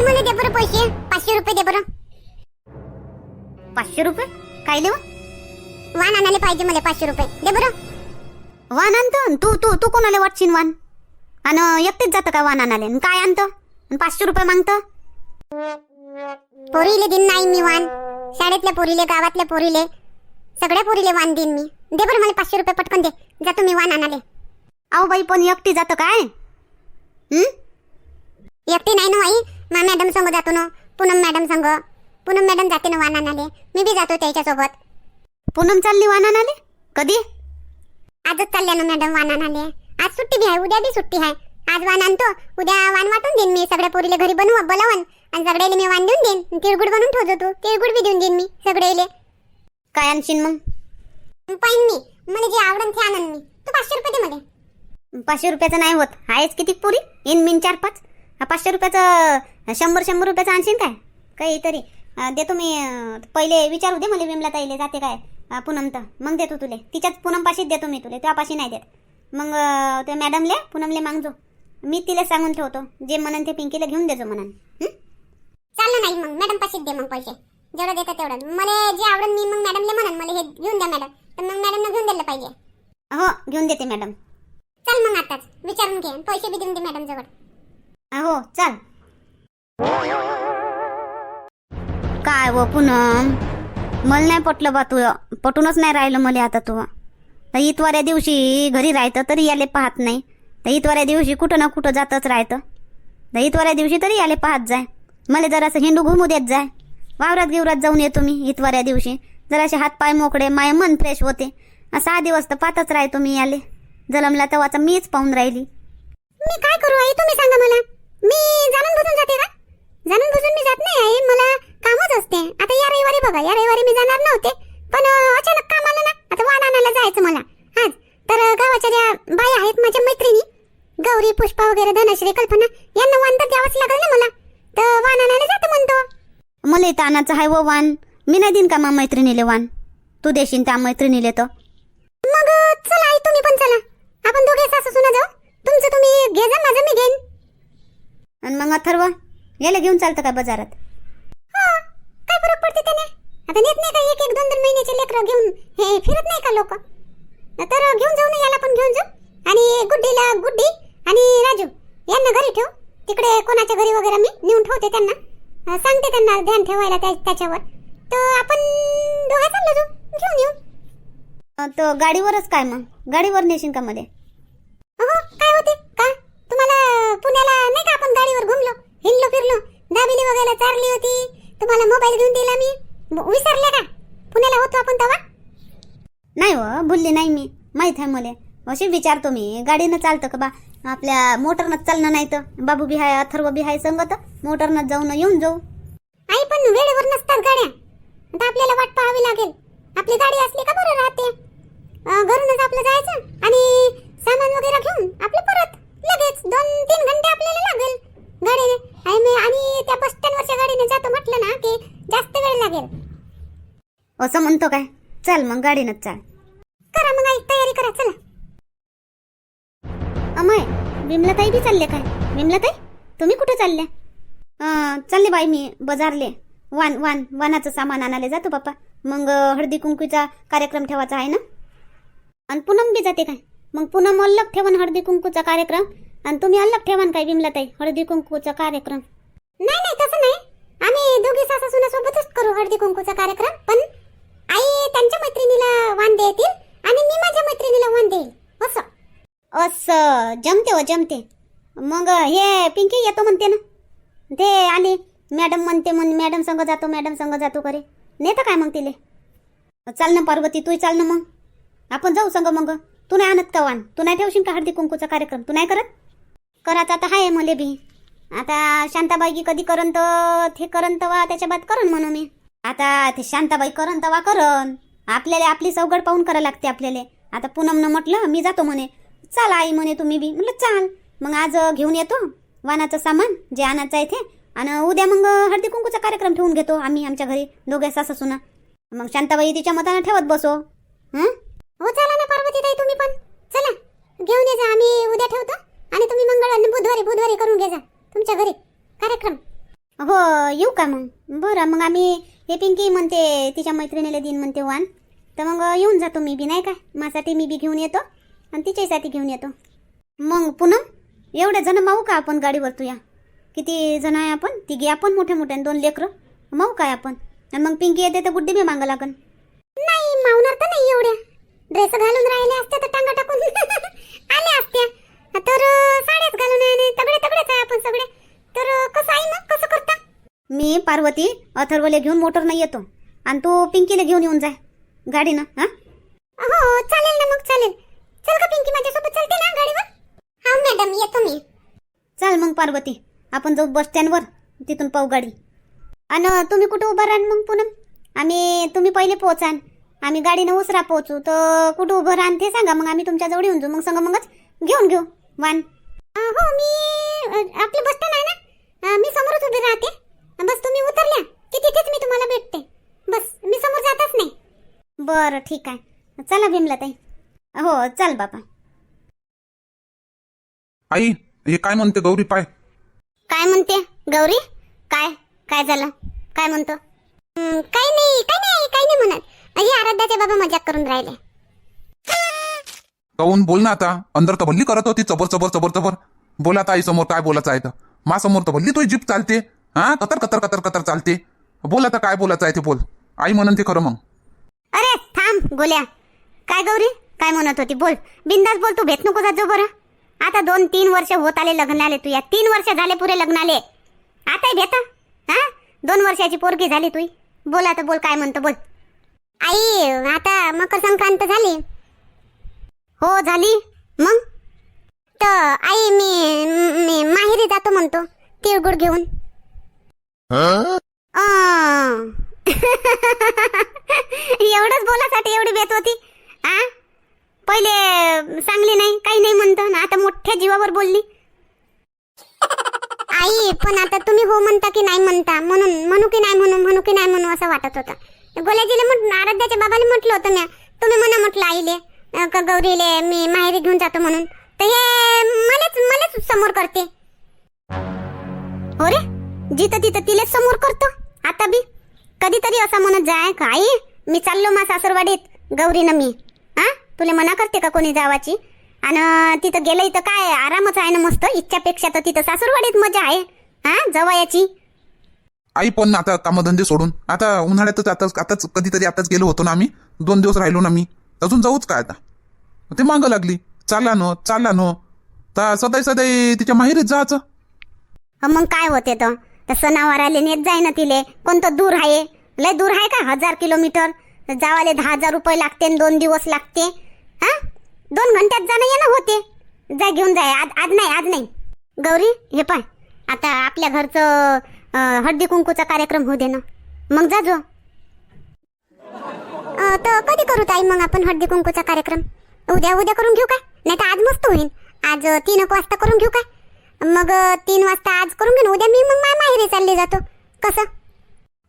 आई मला दे बरं पैसे. पाचशे रुपये दे बरं. पाचशे रुपये? काय लेवा वाण आणायला पाहिजे मला पाचशे रुपये. दे बरं. वान आणतो? तू तू तू कोणाला वाटशील वान? आणि एकटेच जातं का वान आणाले काय आणतं? आणि पाचशे रुपये मागतं? पोरीले दिन नाही मी वाण शाळेतल्या पोरीले गावातल्या पोरीले सगळ्या पोरीले वाण देईन मी. दे बरं मला पाचशे रुपये पटकन दे. जातो मी वाण आणाले अहो बाई पण एकटी जातं काय? एकटी नाही ना आई मा मॅडम संग जातो ना. पूनम मॅडम संग. पूनम मॅडम जाते ना आणाले मी बी जातो त्याच्यासोबत. पूनम चालली वान आणाले कधी? आजच चालल्या ना मॅडम वाण आणाले आज सुट्टी बी आहे उद्या बी सुट्टी आहे. आज वाण आणतो उद्या वाण वाटून देईन मी. सगळ्या पोरीले घरी बनवू बोलावन. आणि सगळ्याले मी वाण देऊन देईन. तिळगुड बनवून ठेवतो तू. तिळगुड बी देऊन देईन मी सगळेले काय आणशील मग? पाहिन मी. मला जे आवडन ते आणन मी. तू पाचशे रुपये दे मला. पाचशे रुपयाचं नाही होत. आहेच किती पुरी? इन मिन चार पाच. पाचशे रुपयाचं शंभर शंभर रुपयाचं आणशील काय? काहीतरी देतो मी पहिले विचारू दे मला विमला ताईले जाते काय? पूनम तर. मग देतो तुले. तिच्याच पूनम पाशीच देतो मी तुले त्यापाशी नाही देत. मग त्या मॅडमले पूनमले मागजो. मी तिला सांगून ठेवतो जे म्हणन ते पिंकीला घेऊन देजो म्हणन? चाललं नाही मग मॅडम पाचशेच दे मग पैसे. जेवढं देतात तेवढं मला जे आवडन मी मग मॅडमले म्हणन मला हे घेऊन द्या मॅडम. तर मग मॅडमनं घेऊन द्यायला पाहिजे. हो घेऊन देते मॅडम. चल मग आताच विचारून घे. पैसे बी देऊन दे मॅडम जवळ. हो चाल. काय व पूनम? मला नाही पटलं बा तू पटूनच नाही राहिलं मला आता तू. तर इतवाऱ्या दिवशी घरी राहतं तरी याले पाहत नाही. तर इतवाऱ्या दिवशी कुठं ना कुठं जातच राहतं तर इतवाऱ्या दिवशी तरी याले पाहत जाय. मला जरासं हिंडू घुमू देत जाय. वावरात गिवरात जाऊन येतो मी इतवाऱ्या दिवशी. जरासे असे हातपाय मोकळे माय मन फ्रेश होते. सहा दिवस तर पाहतच राहतो मी याले. जलमला तेव्हाचा मीच पाहून राहिली. मी काय करू आई? तुम्ही सांगा मला. मी जाणून बुजून जाते का? जाणून बुजून मी जात नाही आई मला कामच असते. आता या रविवारी बघा. या रविवारी मी जाणार नव्हते. पण अचानक काम आलं ना. आता वाण आणायला जायचं मला. आज. तर गावाच्या ज्या बाया आहेत माझ्या मैत्रिणी गौरी पुष्पा वगैरे धनश्री कल्पना यांना वाण तर द्यावंच लागेल ना मला. तर वाण आणायला जातो म्हणतो. मला इथं आणायचं आहे व वान. मी नाही देईन का मा मैत्रिणीले वान? तू देशील त्या मैत्रिणीले तर. मग चला आई तुम्ही पण चला. आपण दोघे सासू सुना जाऊ तुमचं तुम्ही घे जा माझं मी घेईन आणि मग अथर्व याला घेऊन चालतं का बाजारात? हा, काय फरक पडते त्याने? आता नेत नाही का एक एक दोन दोन महिन्याचे लेकरं घेऊन? हे फिरत नाही का लोक? तर घेऊन जाऊ ना याला पण घेऊन जाऊ. आणि गुड्डीला गुड्डी आणि राजू यांना घरी ठेव. तिकडे कोणाच्या घरी वगैरे मी नेऊन ठेवते त्यांना. सांगते त्यांना ध्यान ठेवायला त्या- त्याच्यावर. तर आपण दोघे चाललो जाऊ. घेऊन येऊ. तर गाडीवरच काय मग? गाडीवर नेशील का मध्ये अहो काय होते का तुम्हाला पुण्याला नाही का आपण गाडीवर घुमलो हिंडलो फिरलो दाबिली वगैरे चारली होती. तुम्हाला मोबाईल घेऊन दिला मी. विसरले का? पुण्याला होतो आपण तेव्हा? नाही हो भुलली नाही मी. माहीत आहे मला. अशी विचारतो मी. गाडीनं चालतं का बा? आपल्या मोटरनंच चालणं नाही तर. बाबू बी अथर्व बी संगत. मोटरनं जाऊन येऊन जाऊ. आई पण वेळेवर नसतात गाड्या. आता आपल्याला वाट पाहावी लागेल. आपली गाडी असली का बरं राहते? घरूनच आपलं जायचं? आणि सामान वगैरे घेऊन आपलं परत लगेच दोन तीन घंटे आपल्याला लागेल गाडीने आणि मी- आणि त्या बस स्टँडवरच्या गाडीने जातो म्हटलं ना की जास्त वेळ लागेल असं म्हणतो काय? चल मग गाडीनच चाल. करा मग आई तयारी करा चला. अमय विमलाताई बी चालले काय? विमलाताई तुम्ही कुठे चालल्या? चालले बाई मी बाजारले. वान वान वानाचं सामान आणायला जातो बाप्पा मग हळदी कुंकूचा कार्यक्रम ठेवायचा आहे ना? आणि पूनम बी जाते काय? मग पूनम अलग ठेवन हळदी कुंकूचा कार्यक्रम. आणि तुम्ही अलग ठेवान काय विमलाताई हळदी कुंकूचा कार्यक्रम? नाही नाही तसं नाही. आम्ही दोघी सासू सोबतच करू हळदी कुंकूचा कार्यक्रम पण आई त्यांच्या मैत्रिणीला वाण देतील आणि मी माझ्या मैत्रिणीला वाण देईल. असं. असं. जमते हो जमते. मग हे पिंकी येतो म्हणते ना. ते आली. मॅडम म्हणते म्हण मॅडम संग जातो मॅडम संग जातो करे नेतं काय मग तिले? चाल ना पार्वती तू चाल ना मग. आपण जाऊ संग मग. तू नाही आणत का वाण? तू नाही ठेवशील का हळदी कुंकूचा कार्यक्रम? तू नाही करत? करायचं आता आहे मले बी. आता शांताबाई कधी करन तर ते करन त्याच्या बाद करन म्हणू मी. आता ते शांताबाई करन तवा करन आपल्याला आपली चौघड पाहून करा लागते आपल्याला. आता पूनमनं म्हटलं मी जातो म्हणे. चाल आई म्हणे तुम्ही बी. म्हटलं चाल. मग आज घेऊन येतो वानाचं सामान जे आणायचं आहे ते. आणि उद्या मग हळदी कुंकूचा कार्यक्रम ठेवून घेतो आम्ही आमच्या घरी दोघे सासू सुना. मग शांताबाई तिच्या मतानं ठेवत बसो. हं? हो चला ना पार्वती ताई तुम्ही पण. चला. घेऊन ये जा आम्ही उद्या ठेवतो. आणि तुम्ही मंगळ आणि बुधवारी बुधवारी करून घे जा. तुमच्या घरी. कार्यक्रम. हो येऊ का मग? बरं मग आम्ही हे पिंकी म्हणते तिच्या मैत्रिणीला देईन म्हणते वान तर मग येऊन जातो मी बी नाही काय माझ्यासाठी मी बी घेऊन येतो आणि तिच्यासाठी घेऊन येतो. मग पूनम एवढे जण माऊ का आपण गाडीवर तुया? किती जण आहे आपण? तिघी आपण मोठे मोठे दोन लेकरं. माऊ काय आपण? आणि मग पिंकी येते तर गुड्डी बी मागं लागन. नाही मावणार तर नाही एवढ्या. ड्रेस घालून राहिले असते तर टांगा टाकून आले असत्या तर अं, साड्याच घालून आहे आणि तगडे तगडेच आहे आपण सगळे तर अं, कसं आहे मग कसं करता मी पार्वती अथर्वले घेऊन मोटरनं येतो. आणि तू पिंकीला घेऊन येऊन जाय गाडीनं हां? हो चालेल ना मग चालेल. चल का पिंकी माझ्यासोबत चलते ना गाडीवर. हा मॅडम येतो मी. चाल मग पार्वती आपण जाऊ बस स्टँडवर तिथून पाहू गाडी. आणि तुम्ही कुठं उभा राहाल मग पूनम? आम्ही तुम्ही पहिले पोहोचाल आम्ही गाडीनं उसरा पोहोचू तर कुठं उभं राहाल ते सांगा. मग आम्ही तुमच्या जवळ येऊन जाऊ. मग संग मगच घेऊन घेऊ वान. हो मी आपली बस स्टँड आहे ना? मी समोरच उभी राहते. बस तुम्ही उतरल्या की तिथेच मी तुम्हाला भेटते. बस मी समोर जातच नाही. बरं ठीक आहे. चला भीमला ताई हो चाल बापा आई हे काय म्हणते गौरी पाय? काय म्हणते? गौरी? काय? काय झालं? काय म्हणतो? हं, काही नाही काही नाही काही नाही म्हणत. हे आराध्याचे बाबा मजाक करून राहिले. काहून बोल ना आता. अंदर तर भल्ली करत होती. चबर चबर चबर चबर. बोला आता आई समोर काय बोलायचं आहे तर. मा समोर तर भल्ली तो जीप चालते. हा? कतर कतर कतर कतर चालते. बोल आता काय बोलायचं आहे ते बोल. आई म्हणून ते खरं मग. अरे थांब गोल्या. काय गौरी? काय म्हणत होती? बोल. बिंदास बोल तू. भेट नको जात जो बरं. आता दोन तीन वर्ष होत आले लग्नाले तू या तीन वर्ष झाले पुरे लग्नाले आता भेट हा? दोन वर्षाची पोरगी झाली तुई. बोल आता बोल काय म्हणतो बोल. आई आता मकर संक्रांत झाली. हो झाली. मग? तर आई मी मी माहेरी जातो म्हणतो. तिळगुळ घेऊन. एवढंच बोलासाठी एवढी बेत होती? आ? पहिले सांगली नाही काही नाही म्हणतो. ना आता मोठ्या जीवावर बोलली. आई पण आता तुम्ही हो म्हणता की नाही म्हणता? म्हणून म्हणू की नाही म्हणू म्हणू की नाही म्हणू असं वाटत होतं. गोल्याजीला म्हटलं आराध्याच्या बाबाने म्हटलं होतं ना तुम्ही म्हणा म्हटलं आईले का गौरीले मी माहेरी घेऊन जातो म्हणून. तर हे मलाच मलाच समोर करते. हो रे? जिथं तिथं तिलेच समोर करतो. आता बी कधीतरी असं म्हणत जाय का आई मी चाललो मा सासरवाडीत. गौरीनं मी. हा तुला मना करते का कोणी जावाची? आणि तिथं गेलं इथं काय? आरामच आहे ना मस्त? इच्छापेक्षा तर तिथं सासरवाडीत मजा आहे. हा जवायाची आई पण आता कामधंदे सोडून. आता उन्हाळ्यातच आताच आताच कधीतरी आताच गेलो होतो ना आम्ही. दोन दिवस राहिलो ना मी. अजून जाऊच काय आता? ते मागं लागली. चाला न चाला न. तर सदाई सदाई तिच्या माहेरीच जायचं. मग काय होते तर? तर सणावाराले नेत जाय ना तिले कोणतं दूर आहे. लय दूर आहे का? हजार किलोमीटर. जावाले दहा हजार रुपये लागते दोन दिवस लागते. हा? दोन घंट्यात जाणं येणं होते. जाय घेऊन जाय आज आज नाही आज नाही. गौरी हे पाय. आता आपल्या घरचं हळदी कुंकूचा कार्यक्रम होऊ दे ना. मग जा जो. तर कधी करू ताई मग आपण हळदी कुंकूचा कार्यक्रम? उद्या उद्या करून घेऊ काय नाही तर आज मस्त होईल आज तीन एक वाजता करून घेऊ काय मग अं, तीन वाजता आज करून घेऊ ना. उद्या मी मग माझ्या माहेरी चालले जातो. कसं?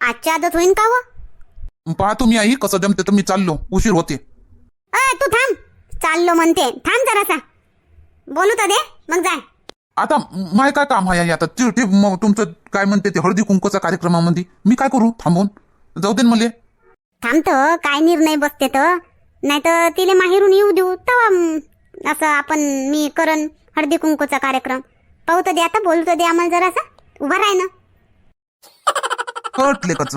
आजच्या आदत होईन का व पहा तुम्ही आई कसं जमते तर मी चाललो. उशीर होते. अय तू थांब. चाललो म्हणते. थांब जरासा. बोलू तर दे. मग जाय. आता माय काय काम आहे आई? आता ते ते म- तुमचं काय म्हणते ते हळदी कुंकूच्या कार्यक्रमामध्ये? मी काय करू? थांबून. जाऊ दे मले. थांबतो. काय निर्णय बसते तर नाही तर तिले माहेरून येऊ देऊ. तवा म, असं आपण मी करन हळदी कुंकूचा कार्यक्रम. पाहू तर दे आता बोलू तर दे आम्हाला जरासा. उभा राह ना. कटले कच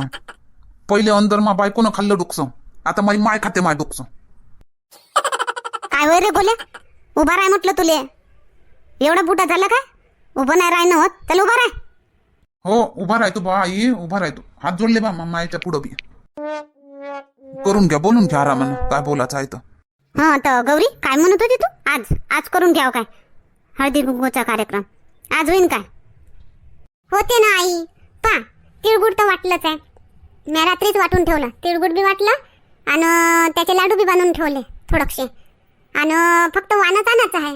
पहिले अंदर मा बायकोनं खाल्लं डुकसं. आता माई माय खाते माय डुकसं. काय होय रे गोल्या उभा राह म्हटलं तुले. एवढा बुटा झाला काय? उभं नाही राहणं होत. त्याला उभा राह. हो उभा राहतो बा आई उभा राहतो हात जोडले बा मा- मायच्या पुढं बी. करून घ्या बोलून घ्या आरामानं. काय बोलायचं आहे तर. हा तर गौरी काय म्हणत होती तू? आज. आज करून घ्याव काय? हळदी कुंकूचा कार्यक्रम. आज होईन काय? होते ना आई. पा तिळगुड तर वाटलंच आहे. मी रात्रीच वाटून ठेवलं. तिळगुड बी वाटलं आणि त्याचे लाडू बी बनवून ठेवले थोडकशे आणि फक्त वानच आणायचं आहे.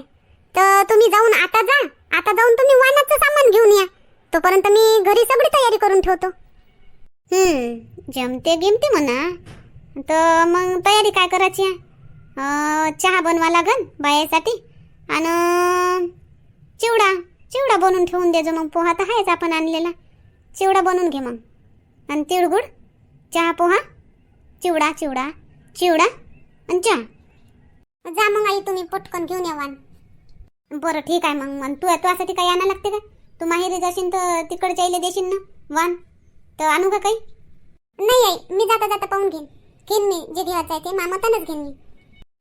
तर तुम्ही जाऊन आता जा. आता जाऊन तुम्ही वानाचं सामान घेऊन या. तोपर्यंत मी घरी सगळी तयारी करून ठेवतो. जमते गिमते म्हणा. तर मग तयारी काय करायची आहे? चहा बनवा लागन बायासाठी. आणि चिवडा. चिवडा बनवून ठेवून द्यायचो मग. पोहा तर आहेच आपण आणलेला. चिवडा बनवून घे मग. आणि तिळगुळ चहा पोहा चिवडा चिवडा चिवडा आणि चहा. जा मग आई तुम्ही पटकन घेऊन या वान बरं ठीक आहे मग. मग तू तुझ्यासाठी काही आणा लागते का? तू माहेरी जाशील तर तिकडच्या आईला देशील ना वान तर आणू का काही? नाही आई मी जाता जाता पाहून घेईन. घेईन मी जे घ्यायचं आहे ते. मामातानच घेईन मी.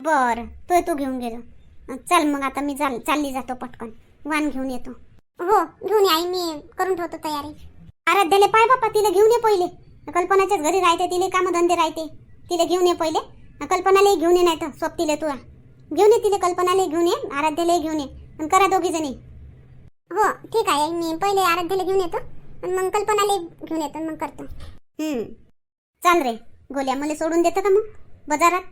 बरं तू तू घेऊन गेलो चल मग आता मी चाल चालली जातो पटकन. वाण घेऊन येतो. हो घेऊन ये आई मी करून ठेवतो तयारी. आराध्याला पाय बापा तिला घेऊन ये पहिले. कल्पनाच्याच घरी राहते तिला कामधंदे राहते. तिला घेऊन ये पहिले. कल्पनालाही घेऊन ये नाही तर स्वप्तीले तुला. घेऊन ये तिले कल्पनालाही घेऊन ये आराध्यालाही घेऊन ये. आणि करा दोघी जणी. हो ठीक आहे आई मी पहिले आराध्याला घेऊन येतो. आणि मग कल्पनाला घेऊन येतो मग करतो. चाल रे गोल्या मला सोडून देतं का मग? बाजारात.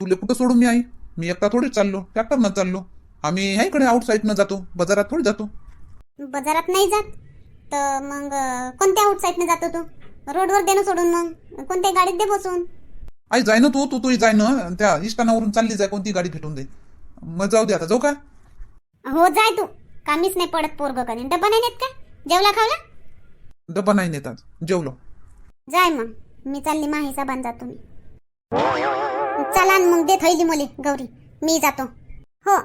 तुले कुठं सोडून मी आई? मी एकटा थोडी चाललो ट्रॅक्टरनं चाललो. आम्ही ह्या इकडे आउट साईडनं जातो. बाजारात थोडी जातो. बाजारात नाही जात? तर मग कोणत्या आउटसाईडनं जातो तू? रोडवर दे ना सोडून मग? कोणत्या गाडीत दे बसून? आई जाय ना तू तू तू जाय ना त्या इष्टानावरून चालली जाय कोणती गाडी भेटून दे. मग जाऊ दे आता जाऊ का? हो जाय तू. कामीच नाही पडत पोरग कधी. डब्बा नाही नेत का? जेवला खावला? डबा नाही नेतात जेवलो. जाय मग. मी चालली माहीचा बांध जातो मी. चला न मग दे थैली मुली गौरी. मी जातो. हो.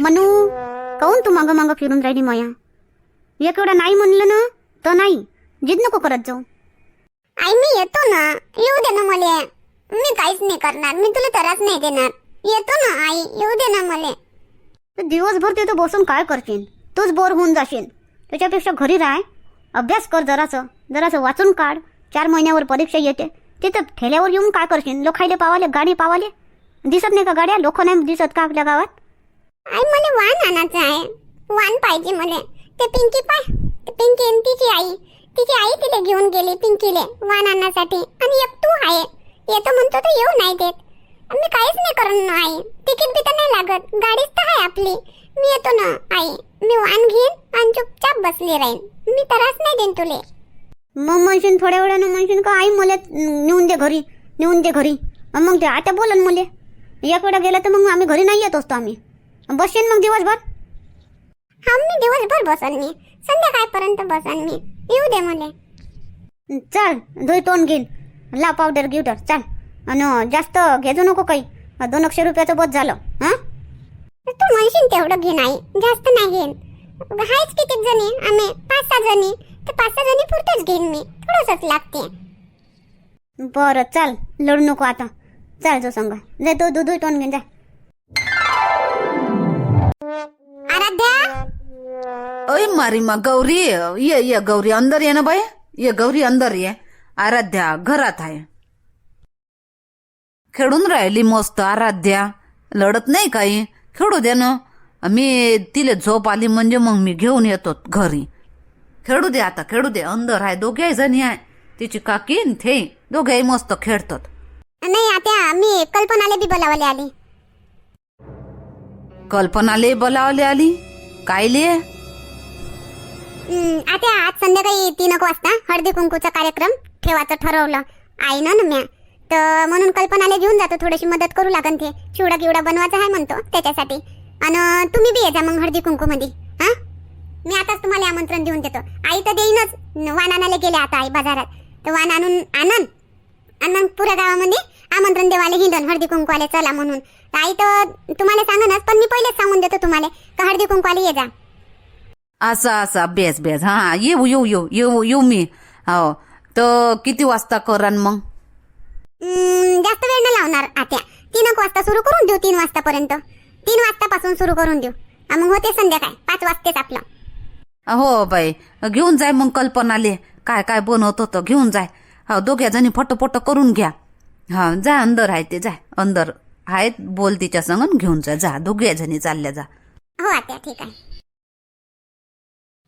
मनू काऊन तू मागं मागं फिरून राहिली माया? एक वेळा नाही म्हणलं ना तर नाही. जिद नको करत जाऊ. आई मी येतो ना. येऊ दे ना मला. मी काहीच नाही करणार. मी तुला त्रास नाही देणार. येतो ना आई. येऊ दे ना मला. तर दिवसभर तिथं बसून काय करशील? तूच बोर होऊन जाशील. त्याच्यापेक्षा घरी राह. अभ्यास कर जरासं. जरासं वाचून काढ. चार महिन्यावर परीक्षा येते. तिथं ठेल्यावर येऊन काय करशील? लोकायले पावाले गाडी पावाले? दिसत नाही का गाड्या? लोक नाही दिसत का आपल्या गावात? आई मला वाण आणायचं आहे. वाण पाहिजे मला. ते पिंकी पाय. ते पिंकी आणि तिची आई. तिची आई तिला घेऊन गेली पिंकीले वाण आणण्यासाठी आणि एक तू आहे. येतो म्हणतो तर येऊ नाही देत. मी काहीच नाही करणार आई. तिकीट बी तर नाही लागत. गाडीच तर आहे आपली. मी येतो ना आई. मी वाण घेईन आणि चुपचाप बसली राहीन. मी त्रास नाही देईन तुले. मग म्हणशील थोड्या वेळानं म्हणशील का आई मला नेऊन दे घरी. नेऊन दे घरी. मग ते आता बोलन मुले. एक वेळा गेलं तर मग आम्ही घरी नाही येत असतो आम्ही. बसेन मग दिवसभर. हा मी दिवसभर बसन मी. संध्याकाळपर्यंत बसन मी. येऊ दे मला. चल धुई तोंड घेईन लाव पावडर गिवडर. चल. आणि जास्त घेजो नको काही. दोन एकशे रुपयाचं बस झालं. हां? तू म्हणशील तेवढं घे नाही. जास्त नाही घेईन. आहेच किती जणी? आम्ही पाच सहा जणी. तर पाच सहा जणी पुरतच घेईन मी. थोडंसंच लागते. बरं चल. लढू नको आता. चल जो संग. जे तो दूध तोंड घेऊन जा. आराध्या? ओय मारी मा गौरी. ये ये गौरी अंदर ये ना बाई. ये गौरी अंदर ये. आराध्या घरात आहे. खेळून राहिली मस्त आराध्या. लढत नाही काही. खेळू दे ना. मी तिले झोप आली म्हणजे मग मी घेऊन येतो घरी. खेळू दे आता खेळू दे. अंदर आहे दोघे जणी आहे. तिची काकी न ते दोघेही मस्त खेळतात. नाही आता मी कल्पनाला बी बोलावले आली. कल्पनाले बोलावले आली? कायले? आता आज संध्याकाळी तीन एक वाजता हळदी कुंकूचा कार्यक्रम ठेवायचं ठरवलं. आई ना म्या तर म्हणून कल्पनाला घेऊन जातो थोडीशी मदत करू लागन ते. चिवडा गिवडा बनवायचा आहे म्हणतो त्याच्यासाठी. आणि तुम्ही बी ये जा मग हळदी कुंकू मध्ये हा? मी आताच तुम्हाला आमंत्रण देऊन देतो. आई तर देईनच. वाण आणायला गेले आता आई बाजारात. तर वाण आणून आणन. आणि मग पुऱ्या गावामध्ये. आमंत्रण देवाले हिंडन हळदी कुंकवाले चला म्हणून. आई तर तुम्हाला सांगनच पण मी पहिलेच सांगून देतो तुम्हाला का हळदी कुंकवाले ये जा. असा असा बेस बेस. हा येऊ येऊ येऊ येऊ येऊ मी. हो तर किती वाजता करान मग? हम्म, जास्त वेळ नाही लावणार आत्या. तीन एक वाजता सुरू करून देऊ तीन वाजतापर्यंत. तीन वाजतापासून सुरू करून देऊ. हा, मग होते संध्याकाळ पाच वाजतेच आपलं. हो बाई. घेऊन जाय मग कल्पनाले. काय काय बनवत होतं घेऊन जाय. हो दोघ्या जणी फटोफट करून घ्या. हा जा अंदर आहे ते जाय अंदर आहेत बोल तिच्या संग घेऊन जा. जा दोघ्या जणी चालल्या जा. हो आत्या ठीक आहे.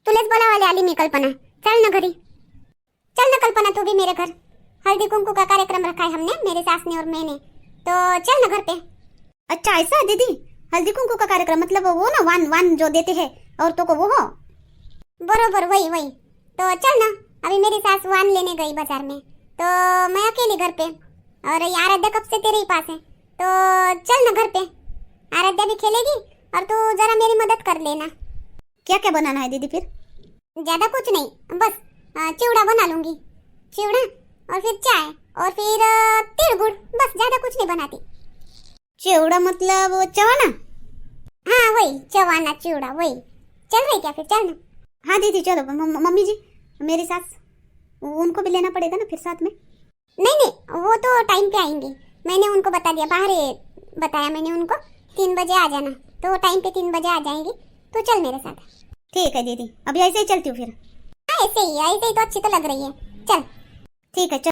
तुलेच बोलावाले आली मी कल्पना. चल ना घरी. चल ना कल्पना तू भी मेरे घर. हल्दी कुंकू का कार्यक्रम रखा है हमने? मेरे सास ने और मैंने. तो चल ना घर पे. अच्छा ऐसा दीदी? हल्दी कुंकू का कार्यक्रम मतलब वो ना वान वान जो देते हैं औरतों को वो हो? बरोबर वही वही. तो चल ना. अभी मेरी सास वान लेने गई बाजार में. तो मैं अकेली घर पे. और ये आराध्या कब से तेरे ही पास है? तो चल ना घर पे। आराध्या भी खेलेगी और तू जरा मेरी मदद कर लेना। क्या क्या बनाना है दीदी फिर? ज़्यादा कुछ नहीं बस चिवड़ा बना लूँगी। चिवड़ा और फिर चाय और फिर तिल गुड़ बस ज़्यादा कुछ नहीं बनाती। चिवड़ा मतलब वो चवाना? हाँ वही चवाना चिवड़ा वही। चल रही क्या फिर? चल ना। हाँ दीदी चलो मम्मी जी मेरे साथ उनको भी लेना पड़ेगा ना फिर साथ में? नहीं नहीं वो तो टाइम पे आएँगे। मैंने उनको बता दिया बाहर ही बताया मैंने उनको तीन बजे आ जाना। तो टाइम पे तीन बजे आ जाएँगे। तो चल मेरे साथ। ठीक है दीदी अभी ऐसे ही चलती हूँ फिर। हाँ ऐसे ही ऐसे ही तो अच्छी तो लग रही है। चल। ठीक है चल।